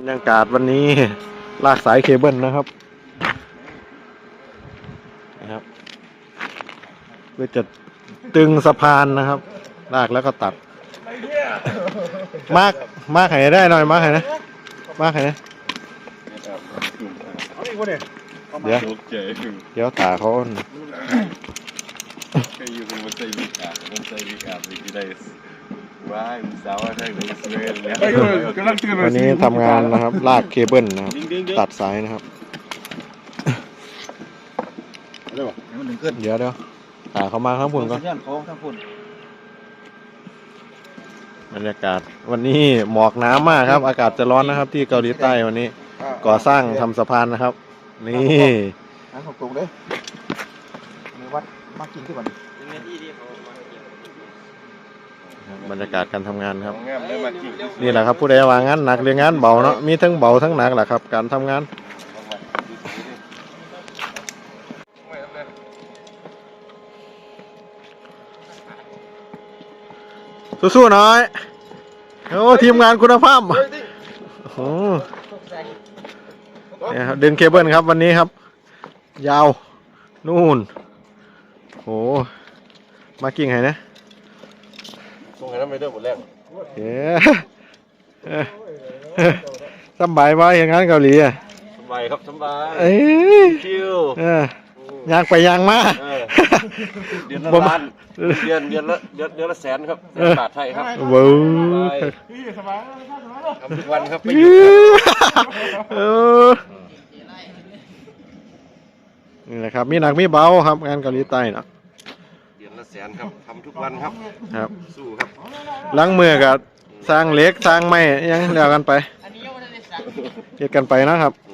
บรรยากาศวันนี้ลากสายเคเบิลนะครับนะครับเพื่อจะตึงสะพานนะครับ ลากแล้วก็ตัด มากมากไห้ได้หน่อยมากไห้นะมากไห้นะเดี๋ยวตกใจเดี๋ยวตาเขาเคยอยู่กับมันใจวิกอาบมันใจวิกอาบเลยที่ได้ ว้ายมันสาวว่าได้เลยสเวรแล้วกำลังตื่นวันนี้ทำงานนะครับ ลากเคเบิลนะครับ ตัดสายนะครับให้มันถึงขึ้นเดี๋ยวเดี๋ยวตาเขามาข้างบนก่อนเงื่อนโค้งทั้งพุ่นบรรยากาศวันนี้หมอกหนามากครับ อากาศจะร้อนนะครับ ที่เกาหลีใต้วันนี้ ก่อสร้างทำสะพานนะครับ นี่อันของปรุงเด้มีวัดมากินที่วัน บรรยากาศการทำงานครับ งามได้มาจริงนี่แหละครับผู้ใดวางงานหนักเรียงงานเบาเนาะมีทั้งเบาทั้งหนักแหละครับ การทำงานสู้ๆหน่อยโอ้ทีมงานคุณภาพโอ้โหเนี่ยครับดึงเคเบิลครับวันนี้ครับ ยาวนู่นโอ้มากิ่งไหนนะ ส่งให้น้ำไปเด้อหมดแรงเย้เอ้ยสำบายว่าอย่างนั้นเกาหลีอะสบายครับสบายเอ้ยชิวเออยางไปยางมาเออเดือนละบ่ล้านเดือนเดือนละเดือนเดือนละแสนครับแสนบาทไทยครับเว้าทำทุกวันครับไม่หเอยุดครับอนี่แหละครับมีหนักมีเบาครับงานเกาหลีใต้เนาะเดือน ละแสนครับทำทุกวันครับ ครับ สู้ครับ ล้างมือกับสร้างเหล็กสร้างไม้ยังเดียวกันไปเฮ็ดกันไปนะครับ อื